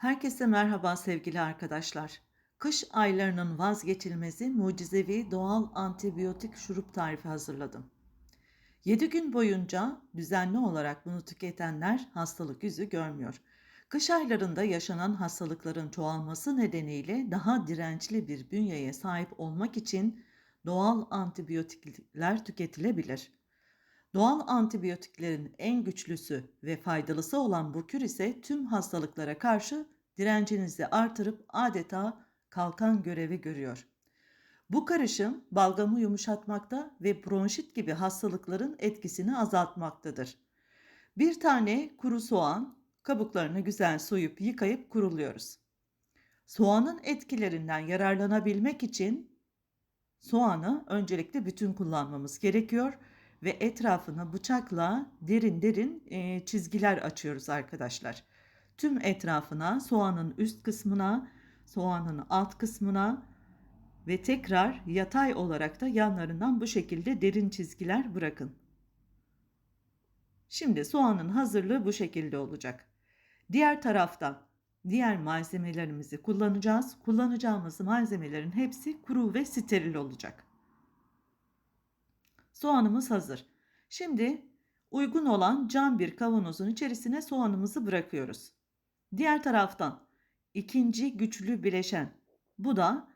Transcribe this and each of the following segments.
Herkese merhaba sevgili arkadaşlar. Kış aylarının vazgeçilmezi mucizevi doğal antibiyotik şurup tarifi hazırladım. 7 gün boyunca düzenli olarak bunu tüketenler hastalık yüzü görmüyor. Kış aylarında yaşanan hastalıkların çoğalması nedeniyle daha dirençli bir bünyeye sahip olmak için doğal antibiyotikler tüketilebilir. Doğal antibiyotiklerin en güçlüsü ve faydalısı olan bu kür ise tüm hastalıklara karşı direncinizi artırıp adeta kalkan görevi görüyor. Bu karışım balgamı yumuşatmakta ve bronşit gibi hastalıkların etkisini azaltmaktadır. Bir tane kuru soğan, kabuklarını güzel soyup yıkayıp kuruluyoruz. Soğanın etkilerinden yararlanabilmek için soğanı öncelikle bütün kullanmamız gerekiyor ve etrafına bıçakla derin derin e, çizgiler açıyoruz arkadaşlar. Tüm etrafına, soğanın üst kısmına, soğanın alt kısmına ve tekrar yatay olarak da yanlarından bu şekilde derin çizgiler bırakın. Şimdi soğanın hazırlığı bu şekilde olacak. Diğer taraftan diğer malzemelerimizi kullanacağız. Kullanacağımız malzemelerin hepsi kuru ve steril olacak. Soğanımız hazır. Şimdi uygun olan cam bir kavanozun içerisine soğanımızı bırakıyoruz. Diğer taraftan ikinci güçlü bileşen. Bu da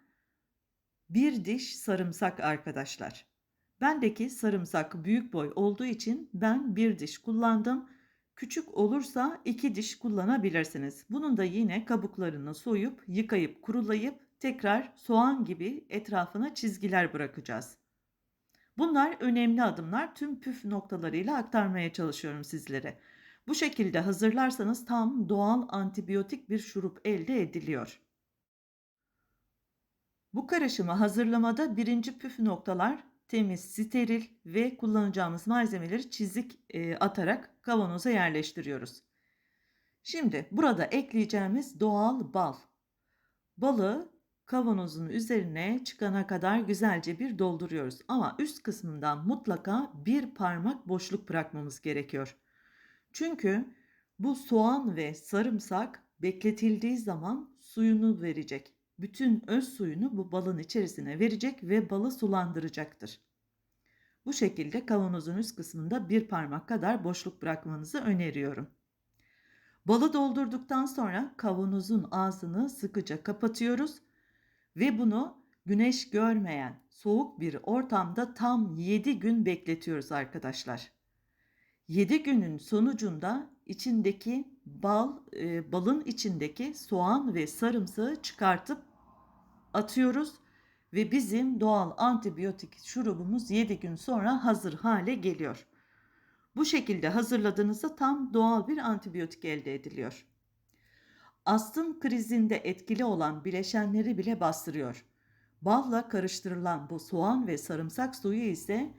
bir diş sarımsak arkadaşlar. Bendeki sarımsak büyük boy olduğu için ben bir diş kullandım. Küçük olursa iki diş kullanabilirsiniz. Bunun da yine kabuklarını soyup, yıkayıp, kurulayıp tekrar soğan gibi etrafına çizgiler bırakacağız. Bunlar önemli adımlar. Tüm püf noktalarıyla aktarmaya çalışıyorum sizlere. Bu şekilde hazırlarsanız tam doğal antibiyotik bir şurup elde ediliyor. Bu karışımı hazırlamada birinci püf noktalar temiz, steril ve kullanacağımız malzemeleri çizik e, atarak kavanoza yerleştiriyoruz. Şimdi burada ekleyeceğimiz doğal bal. Balı kavanozun üzerine çıkana kadar güzelce bir dolduruyoruz. Ama üst kısmından mutlaka bir parmak boşluk bırakmamız gerekiyor. Çünkü bu soğan ve sarımsak bekletildiği zaman suyunu verecek. Bütün öz suyunu bu balın içerisine verecek ve balı sulandıracaktır. Bu şekilde kavanozun üst kısmında bir parmak kadar boşluk bırakmanızı öneriyorum. Balı doldurduktan sonra kavanozun ağzını sıkıca kapatıyoruz ve bunu güneş görmeyen soğuk bir ortamda tam 7 gün bekletiyoruz arkadaşlar. 7 günün sonucunda içindeki bal, e, balın içindeki soğan ve sarımsağı çıkartıp atıyoruz ve bizim doğal antibiyotik şurubumuz 7 gün sonra hazır hale geliyor. Bu şekilde hazırladığınızda tam doğal bir antibiyotik elde ediliyor. Astım krizinde etkili olan bileşenleri bile bastırıyor. Balla karıştırılan bu soğan ve sarımsak suyu ise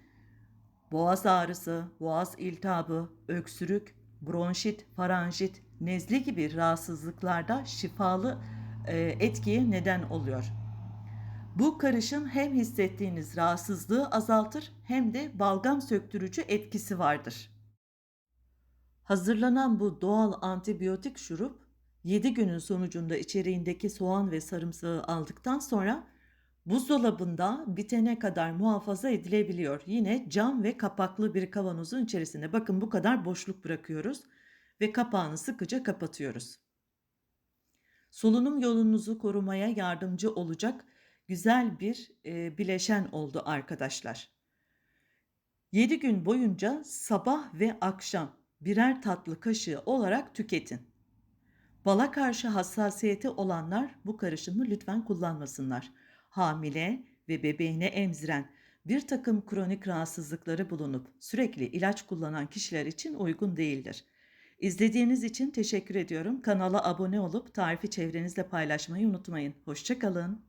boğaz ağrısı, boğaz iltihabı, öksürük, bronşit, faranjit, nezle gibi rahatsızlıklarda şifalı e, etkiye neden oluyor. Bu karışım hem hissettiğiniz rahatsızlığı azaltır hem de balgam söktürücü etkisi vardır. Hazırlanan bu doğal antibiyotik şurup 7 günün sonucunda içeriğindeki soğan ve sarımsağı aldıktan sonra buzdolabında bitene kadar muhafaza edilebiliyor. Yine cam ve kapaklı bir kavanozun içerisinde bakın bu kadar boşluk bırakıyoruz ve kapağını sıkıca kapatıyoruz. Solunum yolunuzu korumaya yardımcı olacak güzel bir e, bileşen oldu arkadaşlar. 7 gün boyunca sabah ve akşam birer tatlı kaşığı olarak tüketin. Bala karşı hassasiyeti olanlar bu karışımı lütfen kullanmasınlar. Hamile ve bebeğine emziren bir takım kronik rahatsızlıkları bulunup sürekli ilaç kullanan kişiler için uygun değildir. İzlediğiniz için teşekkür ediyorum. Kanala abone olup tarifi çevrenizle paylaşmayı unutmayın. Hoşçakalın.